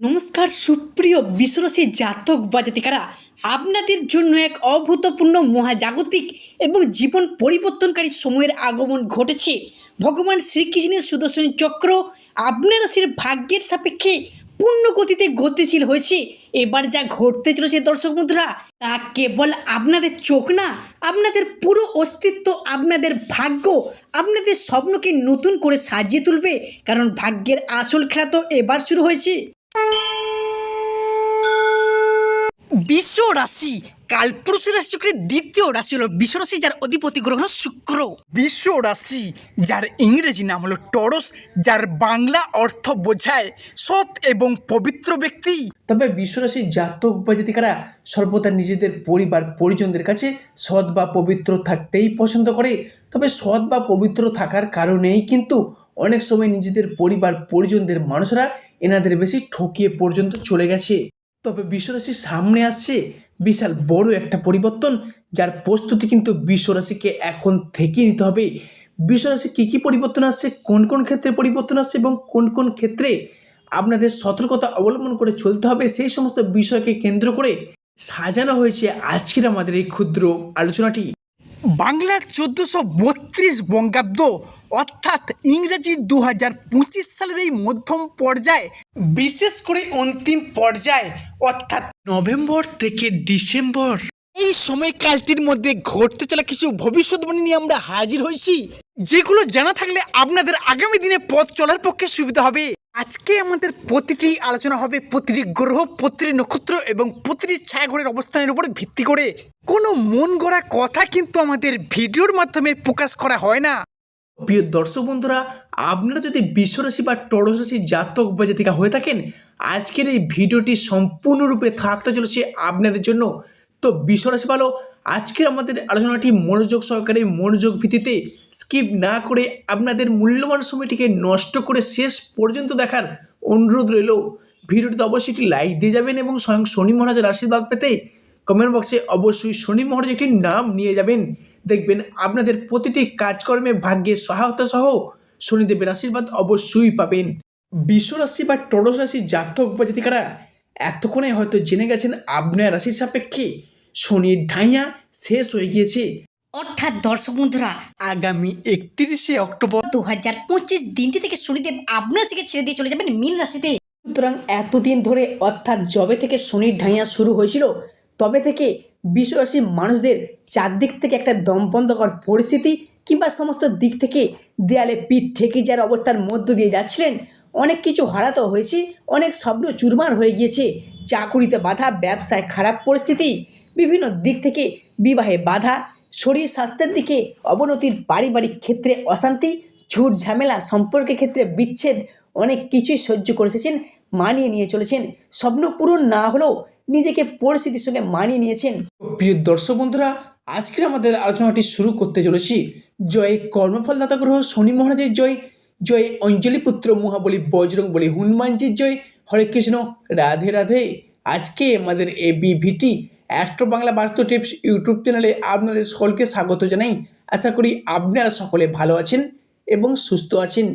নমস্কার, সুপ্রিয় বিশ্বরসী জাতক বা জাতিকারা। আপনাদের জন্য এক অভূতপূর্ণ মহাজাগতিক এবং জীবন পরিবর্তনকারী সময়ের আগমন ঘটেছে। ভগবান শ্রীকৃষ্ণের সুদর্শন চক্র আপনার রাশির ভাগ্যের সাপেক্ষে পূর্ণ গতিতে গতিশীল হয়েছে। এবার যা ঘটতে চলেছে দর্শক বন্ধুরা, তা কেবল আপনাদের চোখ না, আপনাদের পুরো অস্তিত্ব, আপনাদের ভাগ্য, আপনাদের স্বপ্নকে নতুন করে সাজিয়ে তুলবে। কারণ ভাগ্যের আসল খেলা তো এবার শুরু হয়েছে। বিশ্ব রাশি কালপুরুষ রাশিচক্রের দ্বিতীয় রাশি হলো বিশ্ব রাশি, যার অধিপতি গ্রহ শুক্র। বিশ্ব রাশি, যার ইংরেজি নাম হলো টরস, যার বাংলা অর্থ বোঝায় সৎ এবং পবিত্র ব্যক্তি। তবে বিশ্বরাশির জাতক বা জাতিকারা সর্বদা নিজেদের পরিবার, পরিজনদের কাছে সৎ বা পবিত্র থাকতেই পছন্দ করে। তবে সৎ বা পবিত্র থাকার কারণেই কিন্তু অনেক সময় নিজেদের পরিবার, পরিজনদের মানুষরা এনাদের বেশি ঠকিয়ে পর্যন্ত চলে গেছে। তবে বিশ্বরাশির সামনে আসছে। বিশাল বড় একটা পরিবর্তন, যার প্রস্তুতি কিন্তু বিশ্বরাশিকে এখন থেকেই নিতে হবে। বিশ্বরাশি কী কী পরিবর্তন আসছে, কোন কোন ক্ষেত্রে পরিবর্তন আসছে এবং কোন কোন ক্ষেত্রে আপনাদের সতর্কতা অবলম্বন করে চলতে হবে, সেই সমস্ত বিষয়কে কেন্দ্র করে সাজানো হয়েছে আজকের আমাদের এই ক্ষুদ্র আলোচনাটি। বাংলার চোদ্দোশো বত্রিশ বঙ্গাব্দ, অর্থাৎ ইংরেজি দু হাজার পঁচিশ সালের এই মধ্যম পর্যায়ে, বিশেষ করে অন্তিম পর্যায়ে, অর্থাৎ নভেম্বর থেকে ডিসেম্বর। এই সময়কালটির মধ্যে ঘটতে চলা কিছু ভবিষ্যৎবাণী নিয়ে আমরা হাজির হয়েছি, যেগুলো জানা থাকলে আপনাদের আগামী দিনে পথ চলার পক্ষে সুবিধা হবে। আজকে আমাদের প্রতিটি আলোচনা হবে প্রতিটি গ্রহ, প্রতিটি নক্ষত্র এবং প্রতিটি ছায়াঘরের অবস্থানের উপরে ভিত্তি করে। কোনো মন গড়া কথা কিন্তু আমাদের ভিডিওর মাধ্যমে প্রকাশ করা হয় না। প্রিয় দর্শক বন্ধুরা, আপনারা যদি বিশ্বরাশি বা টরস রাশি জাতক বা জাতিকা হয়ে থাকেন, আজকের এই ভিডিওটি সম্পূর্ণরূপে থাকতে চলেছে আপনাদের জন্য। তো বিশ্বরাশি ভালো আজকের আমাদের আলোচনাটি মনোযোগ সহকারে মনোযোগ ভিত্তিতে স্কিপ না করে আপনাদের মূল্যবান সময়টিকে নষ্ট করে শেষ পর্যন্ত দেখার অনুরোধ রইল। ভিডিওটিতে অবশ্যই একটি লাইক দিয়ে যাবেন এবং স্বয়ং শনি মহারাজের আশীর্বাদ পেতে কমেন্ট বক্সে অবশ্যই শনি মহারাজ একটি নাম নিয়ে যাবেন। দেখবেন আপনাদের প্রতিটি কাজকর্মে ভাগ্যের সহায়তা সহ শনিদেবের আশীর্বাদ অবশ্যই পাবেন। বিশ্বরাশি বা টরস রাশি জাতক বা জাতিকারা এতক্ষণে হয়তো জেনে গেছেন আপনার রাশির সাপেক্ষে শনির ঢাইয়া শেষ হয়ে গিয়েছে। অর্থাৎ দর্শক বন্ধুরা আগামী একত্রিশে অক্টোবর দু হাজার পঁচিশ দিনটি থেকে শনিদেব আপনার থেকে ছেড়ে দিয়ে চলে যাবেন মীন রাশিতে। সুতরাং এতদিন ধরে অর্থাৎ যবে থেকে শনির ঢাইয়া শুরু হয়েছিল তবে থেকে বিশ্বরাশির মানুষদের চারদিক থেকে একটা দমবন্ধকর পরিস্থিতি কিংবা সমস্ত দিক থেকে দেয়ালে পিঠ ঠেকে যাওয়ার অবস্থার মধ্য দিয়ে যাচ্ছিলেন। অনেক কিছু হারাতে হয়েছে অনেক স্বপ্ন চুরমার হয়ে গিয়েছে। চাকুরিতে বাধা ব্যবসায় খারাপ পরিস্থিতি বিভিন্ন দিক থেকে বিবাহে বাধা, শরীর স্বাস্থ্যের দিকে অবনতির পারিবারিক ক্ষেত্রে অশান্তি, ঝুট ঝামেলা, সম্পর্কের ক্ষেত্রে বিচ্ছেদ অনেক কিছুই সহ্য করে এসেছেন, মানিয়ে নিয়ে চলেছেন। স্বপ্ন পূরণ না হলেও নিজেকে পরিস্থিতির সঙ্গে মানিয়ে নিয়েছেন। প্রিয় দর্শক বন্ধুরা, আজকের আমাদের আলোচনাটি শুরু করতে চলেছি। জয় কর্মফলদাতা গ্রহ শনি মহারাজের জয় জয় অঞ্জলি পুত্র মহাবলী বজরং বলি হনুমানজির জয়। হরে কৃষ্ণ, রাধে রাধে। আজকে আমাদের এ বিভিটি অ্যাস্ট্রো বাংলা বাস্তু টিপস ইউটিউব চ্যানেলে আপনাদের সকলকে স্বাগত জানাই। আশা করি আপনারা সকলে ভালো আছেন এবং সুস্থ আছেন।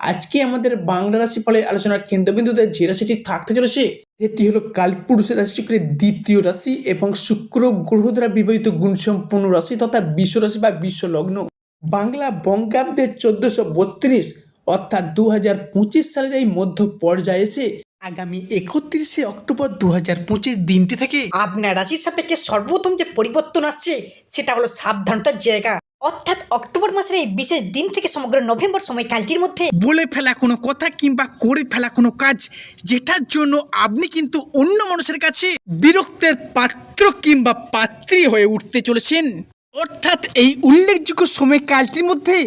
আজকে আমাদের বাংলা রাশি ফলে আলোচনার কেন্দ্রবিন্দুতে যে রাশিটি থাকতে চলেছে, সেটি হলো কালপুরুষের রাশিচক্রের দ্বিতীয় রাশি এবং শুক্র গ্রহ দ্বারা বিবাহিত গুণসম্পন্ন রাশি তথা বিশ্ব রাশি বা বিশ্ব লগ্ন। বাংলা বঙ্গাব্দের চোদ্দশো বত্রিশ অর্থাৎ দু হাজার পঁচিশ সালের এই মধ্য পর্যায়ে এসে আগামী একত্রিশে অক্টোবর দু হাজার পঁচিশ দিনটি থেকে আপনার রাশির সাপেক্ষে সর্বপ্রথম যে পরিবর্তন আসছে সেটা হলো সাবধানতার জায়গা। অর্থাৎ অক্টোবর মাসের এই বিশেষ দিন থেকে সমগ্র নভেম্বর সময়কালটির মধ্যে বলে ফেলা কোনো কথা কিংবা করে ফেলা কোনো কাজ যেটার জন্য আপনি কিন্তু অন্য মানুষের কাছে বিরক্তের পাত্র কিংবা পাত্রী হয়ে উঠতে চলেছেন। অর্থাৎ এই উল্লেখযোগ্য সময়কালটির মধ্যে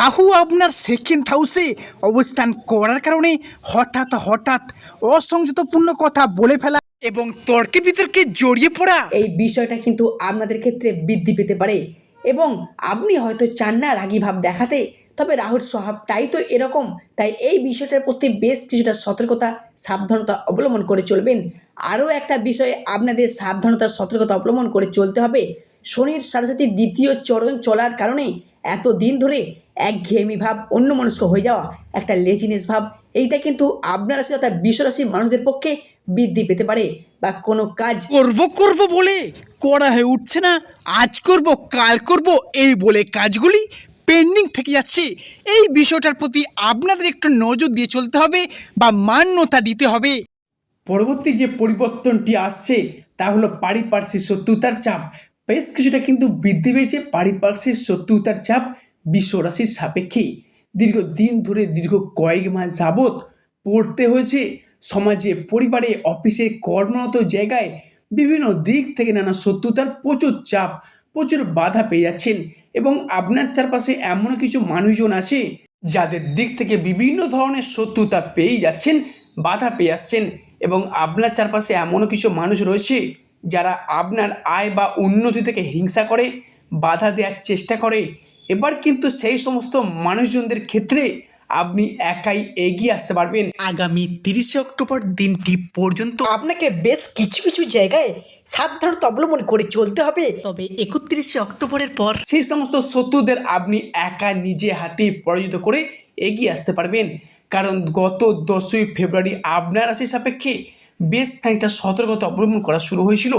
রাহু আপনার সেকেন্ড হাউসে অবস্থান করার কারণে হঠাৎ হঠাৎ অসংযতপূর্ণ কথা বলে ফেলা এবং তর্কে বিতর্কে জড়িয়ে পড়া। এই বিষয়টা কিন্তু আপনাদের ক্ষেত্রে বৃদ্ধি পেতে পারে এবং আপনি হয়তো চান না রাগী ভাব দেখাতে, তবে রাহুর স্বভাবটাই তো এরকম। তাই এই বিষয়টার প্রতি বেশ কিছুটা সতর্কতা, সাবধানতা অবলম্বন করে চলবেন। আরও একটা বিষয়ে আপনাদের সাবধানতা, সতর্কতা অবলম্বন করে চলতে হবে। শনির সাথে সাথে দ্বিতীয় চরণ চলার কারণে এত দিন ধরে একঘেয়েমি ভাব অন্য মনস্ক হয়ে যাওয়া একটা লেজিনেস ভাব। এইটা কিন্তু আপনার রাশি অর্থাৎ বিশ্বরাশির মানুষদের পক্ষে বৃদ্ধি পেতে পারে বা কোনো কাজ করব করব বলে করা হয়ে উঠছে না। আজ করব কাল করব এই বলে কাজগুলি পেন্ডিং থেকে যাচ্ছে। এই বিষয়টার প্রতি আপনাদের একটু নজর দিয়ে চলতে হবে বা মান্যতা দিতে হবে। পরবর্তী যে পরিবর্তনটি আসছে তা হলো পারিপার্শ্বিক শত্রুতার চাপ। বেশ কিছুটা কিন্তু বৃদ্ধি পেয়েছে পারিপার্শ্বিক শত্রুতার চাপ বিশ্ব রাশির সাপেক্ষে দীর্ঘ দিন ধরে, দীর্ঘ কয়েক মাস যাবৎ পড়তে হয়েছে। সমাজে, পরিবারে, অফিসে, কর্মরত জায়গায় বিভিন্ন দিক থেকে নানা শত্রুতার প্রচুর চাপ, প্রচুর বাধা পেয়ে যাচ্ছেন এবং আপনার চারপাশে এমন কিছু মানুষজন আছে যাদের দিক থেকে বিভিন্ন ধরনের শত্রুতা পেয়ে যাচ্ছেন, বাধা পেয়ে আসছেন এবং আপনার চারপাশে এমনও কিছু মানুষ রয়েছে যারা আপনার আয় বা উন্নতি থেকে হিংসা করে বাধা দেওয়ার চেষ্টা করে এবার কিন্তু সেই সমস্ত মানুষজনদের ক্ষেত্রে আপনি একাই এগিয়ে আসতে পারবেন। আগামী তিরিশে অক্টোবর দিনটি পর্যন্ত আপনাকে বেশ কিছু কিছু জায়গায় সাবধানতা অবলম্বন করে চলতে হবে। তবে একত্রিশে অক্টোবরের পর সেই সমস্ত শত্রুদের আপনি একা নিজে হাতে পরাজিত করে এগিয়ে আসতে পারবেন। কারণ গত দশই ফেব্রুয়ারি আপনার রাশি সাপেক্ষে বেশ খানিকটা সতর্কতা অবলম্বন করা শুরু হয়েছিল।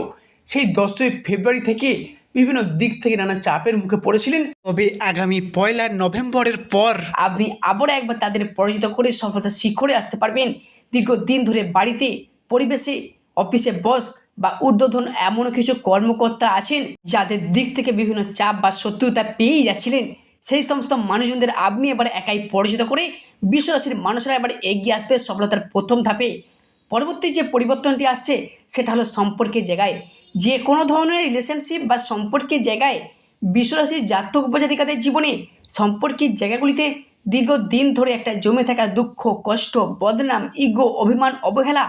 সেই দশই ফেব্রুয়ারি থেকে বিভিন্ন দিক থেকে নানা চাপের মুখে পড়েছিলেন। তবে আগামী পয়লা নভেম্বরের পর আপনি আবার একবার তাদের পরাজিত করে সফলতা শিখরে আসতে পারবেন। দীর্ঘদিন ধরে বাড়িতে পরিবেশে অফিসে বস বা ঊর্ধ্বধন এমন কিছু কর্মকর্তা আছেন যাদের দিক থেকে বিভিন্ন চাপ বা শত্রুতা পেয়েই যাচ্ছিলেন। সেই সমস্ত মানুষজনদের আপনি এবার একাই পরাজিত করে বিশ্বরাশির মানুষরা এবার এগিয়ে আসবে সফলতার প্রথম ধাপে। পরবর্তী যে পরিবর্তনটি আসছে, সেটা হলো সম্পর্কের জায়গায়। যে কোনো ধরনের রিলেশনশিপ বা সম্পর্কের জায়গায় বিশ্বরাশির জাতক উপজাতিকাদের জীবনে সম্পর্কের জায়গাগুলিতে দীর্ঘদিন ধরে একটা জমে থাকা দুঃখ, কষ্ট, বদনাম ইগো অভিমান, অবহেলা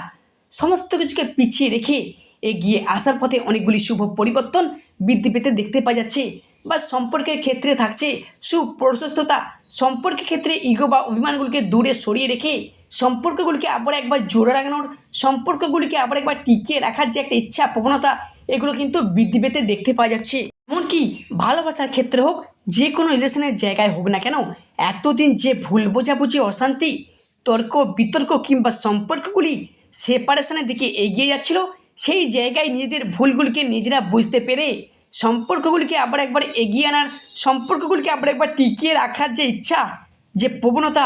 সমস্ত কিছুকে পিছিয়ে রেখে এগিয়ে আসার পথে অনেকগুলি শুভ পরিবর্তন বৃদ্ধি পেতে দেখতে পাওয়া যাচ্ছে বা সম্পর্কের ক্ষেত্রে থাকছে সুপ্রশস্ততা। সম্পর্কের ক্ষেত্রে ইগো বা অভিমানগুলিকে দূরে সরিয়ে রেখে সম্পর্কগুলিকে আবার একবার জোরে রাখানোর সম্পর্কগুলিকে আবার একবার টিকিয়ে রাখার যে একটা ইচ্ছা, প্রবণতা, এগুলো কিন্তু বৃদ্ধি পেতে দেখতে পাওয়া যাচ্ছে। এমনকি ভালোবাসার ক্ষেত্রে হোক, যে কোনো রিলেশনের জায়গায় হোক না কেন, এতদিন যে ভুল বোঝাবুঝি, অশান্তি, তর্ক, বিতর্ক কিংবা সম্পর্কগুলি সেপারেশনের দিকে এগিয়ে যাচ্ছিল, সেই জায়গায় নিজেদের ভুলগুলিকে নিজেরা বুঝতে পেরে সম্পর্কগুলিকে আবার একবার এগিয়ে আনার, সম্পর্কগুলিকে আবার একবার টিকিয়ে রাখার যে ইচ্ছা, যে প্রবণতা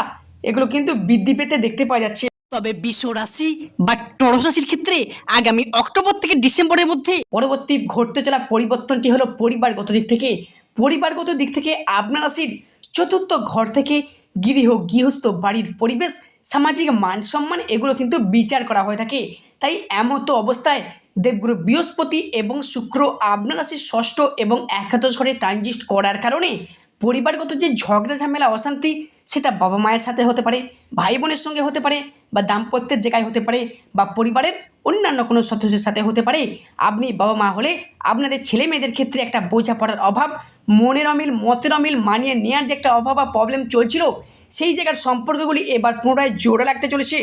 এগুলো কিন্তু বৃদ্ধি পেতে দেখতে পাওয়া যাচ্ছে। তবে বিশ্ব রাশি বা টরস রাশির ক্ষেত্রে আগামী অক্টোবর থেকে ডিসেম্বরের মধ্যে পরবর্তী ঘটতে চলা পরিবর্তনটি হলো পরিবারগত দিক থেকে। পরিবারগত দিক থেকে আপনার রাশির চতুর্থ ঘর থেকে গৃহ গৃহস্থ বাড়ির পরিবেশ সামাজিক মান সম্মান এগুলো কিন্তু বিচার করা হয়ে থাকে। তাই এমতো অবস্থায় দেবগুরু বৃহস্পতি এবং শুক্র আপনার রাশির ষষ্ঠ এবং একাদশ ঘরে ট্রানজিস্ট করার কারণে পরিবারগত যে ঝগড়া ঝামেলা অশান্তি সেটা বাবা মায়ের সাথে হতে পারে, ভাই বোনের সঙ্গে হতে পারে, বা দাম্পত্যের জায়গায় হতে পারে, বা পরিবারের অন্যান্য কোনো সদস্যের সাথে হতে পারে। আপনি বাবা মা হলে আপনাদের ছেলে মেয়েদের ক্ষেত্রে একটা বোঝাপড়ার অভাব, মনের অমিল, মতের অমিল মানিয়ে নেওয়ার যে একটা অভাব বা প্রবলেম চলছিল, সেই জায়গার সম্পর্কগুলি এবার পুনরায় জোড়া লাগতে চলেছে।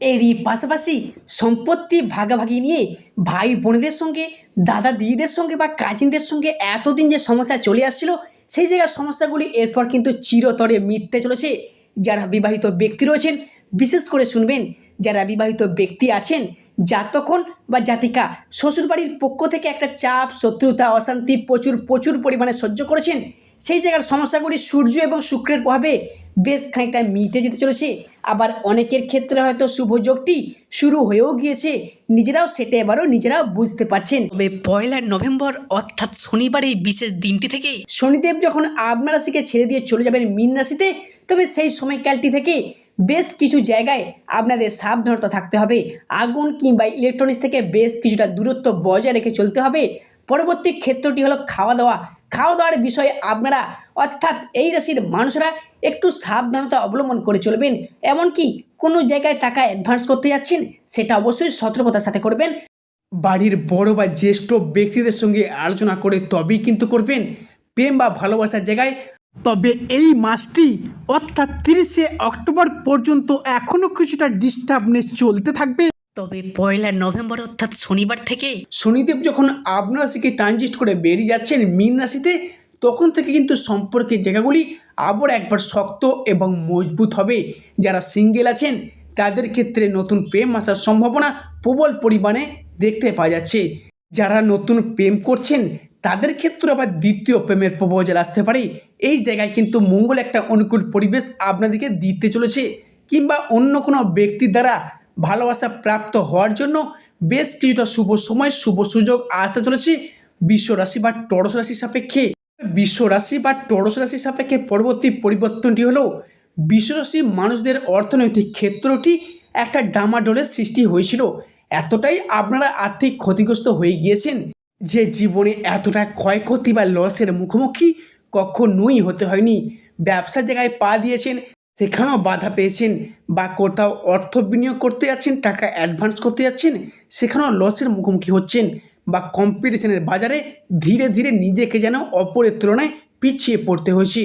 এরই পাশাপাশি সম্পত্তি ভাগাভাগি নিয়ে ভাই বোনদের সঙ্গে দাদা দিদিদের সঙ্গে বা কাজিনদের সঙ্গে এতদিন যে সমস্যা চলে আসছিল সেই জায়গার সমস্যাগুলি এরপর কিন্তু চিরতরে মিটতে চলেছে। যারা বিবাহিত ব্যক্তি রয়েছেন, বিশেষ করে শুনবেন, যারা বিবাহিত ব্যক্তি আছেন জাতকন বা জাতিকা, শ্বশুরবাড়ির পক্ষ থেকে একটা চাপ, শত্রুতা, অশান্তি প্রচুর প্রচুর পরিমাণে সহ্য করেছেন। সেই জায়গার সমস্যাগুলি সূর্য এবং শুক্রের প্রভাবে বেশ খানিকটা মিটে যেতে চলেছে। আবার অনেকের ক্ষেত্রে হয়তো শুভ যোগটি শুরু হয়েও গিয়েছে। নিজেরাও সেটা এবারও নিজেরাও বুঝতে পারছেন। তবে পয়লা নভেম্বর অর্থাৎ শনিবার এই বিশেষ দিনটি থেকে শনিদেব যখন আপনার রাশিকে ছেড়ে দিয়ে চলে যাবেন মীন রাশিতে তবে সেই সময়কালটি থেকে বেশ কিছু জায়গায় আপনাদের সাবধানতা থাকতে হবে। আগুন কিংবা ইলেকট্রনিক্স থেকে বেশ কিছুটা দূরত্ব বজায় রেখে চলতে হবে। পরবর্তী ক্ষেত্রটি হলো খাওয়া দাওয়া। খাওয়া দাওয়ার বিষয়ে আপনারা, অর্থাৎ এই রাশির মানুষরা একটু সাবধানতা অবলম্বন করে চলবেন। এমনকি কোনো জায়গায় টাকা অ্যাডভান্স করতে যাচ্ছেন, সেটা অবশ্যই সতর্কতার সাথে করবেন। বাড়ির বড় বা জ্যেষ্ঠ ব্যক্তিদের সঙ্গে আলোচনা করে তবেই কিন্তু করবেন। প্রেম বা ভালোবাসার জায়গায়, তবে এই মাসটি, অর্থাৎ তিরিশে অক্টোবর পর্যন্ত এখনও কিছুটা ডিস্টার্বনেস চলতে থাকবে। তবে পয়লা নভেম্বর অর্থাৎ শনিবার থেকে শনিদেব যখন আপনার ট্রানজিস্ট করে বেরিয়ে যাচ্ছেন মীন রাশিতে তখন থেকে কিন্তু সম্পর্কের জায়গাগুলি আবার একবার শক্ত এবং মজবুত হবে। যারা সিঙ্গেল আছেন, তাদের ক্ষেত্রে নতুন প্রেম আসার সম্ভাবনা প্রবল পরিমাণে দেখতে পাওয়া যাচ্ছে। যারা নতুন প্রেম করছেন, তাদের ক্ষেত্রে আবার দ্বিতীয় প্রেমের প্রপোজাল আসতে পারে। এই জায়গায় কিন্তু মঙ্গল একটা অনুকূল পরিবেশ আপনাদেরকে দিতে চলেছে। কিংবা অন্য কোনো ব্যক্তির দ্বারা ভালোবাসা প্রাপ্ত হওয়ার জন্য বেশ কিছুটা শুভ সময়, শুভ সুযোগ আসতে চলেছে বিশ্ব রাশি বা টরস রাশি সাপেক্ষে। বিশ্ব রাশি বা টরস রাশি সাপেক্ষে পরবর্তী পরিবর্তনটি হলো বিশ্বরাশি মানুষদের অর্থনৈতিক ক্ষেত্রটি একটা ডামাডোলের সৃষ্টি হয়েছিল। এতটাই আপনারা আর্থিক ক্ষতিগ্রস্ত হয়ে গিয়েছেন যে জীবনে এতটা ক্ষয়ক্ষতি বা লসের মুখোমুখি কখনোই হতে হয়নি। ব্যবসার জায়গায় পা দিয়েছেন সেখানেও বাধা পেয়েছেন বা কোথাও অর্থ বিনিয়োগ করতে যাচ্ছেন, টাকা অ্যাডভান্স করতে যাচ্ছেন, সেখানেও লসের মুখোমুখি হচ্ছেন বা কম্পিটিশনের বাজারে ধীরে ধীরে নিজেকে যেন অপরের তুলনায় পিছিয়ে পড়তে হয়েছে।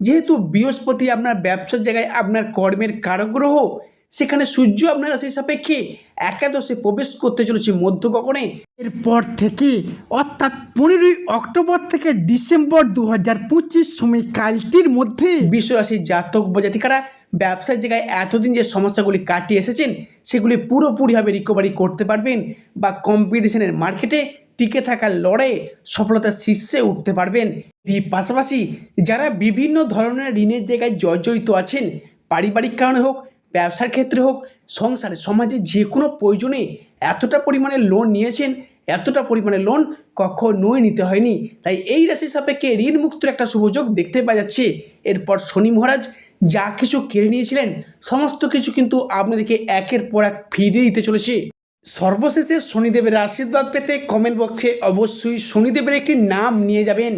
যেহেতু বৃহস্পতি আপনার ব্যবসার জায়গায় আপনার কর্মের কারগ্রহ সেখানে সূর্য আপনার রাশির সাপেক্ষে একাদশে প্রবেশ করতে চলেছে মধ্য গগনে। এরপর থেকে অর্থাৎ পনেরোই অক্টোবর থেকে ডিসেম্বর দু হাজার পঁচিশ সময়কালটির মধ্যে বিশ্বরাশির জাতক বা জাতিকারা ব্যবসার জায়গায় এতদিন যে সমস্যাগুলি কাটিয়ে এসেছেন, সেগুলি পুরোপুরিভাবে রিকভারি করতে পারবেন বা কম্পিটিশনের মার্কেটে টিকে থাকার লড়াইয়ে সফলতার শীর্ষে উঠতে পারবেন। পাশাপাশি যারা বিভিন্ন ধরনের ঋণের জায়গায় জর্জরিত আছেন, পারিবারিক কারণে হোক ব্যবসার ক্ষেত্রে হোক, সংসারে, সমাজে যে কোনো প্রয়োজনে এতটা পরিমাণে লোন নিয়েছেন, এতটা পরিমাণে লোন কখনোই নিতে হয়নি। তাই এই রাশির সাপেক্ষে ঋণ মুক্তর একটা সুযোগ দেখতে পাওয়া যাচ্ছে। এরপর শনি মহারাজ যা কিছু কেড়ে নিয়েছিলেন, সমস্ত কিছু কিন্তু আপনাদেরকে একের পর এক ফিরিয়ে দিতে চলেছে। সর্বশেষে শনিদেবের আশীর্বাদ পেতে কমেন্ট বক্সে অবশ্যই শনিদেবের একটি নাম নিয়ে যাবেন।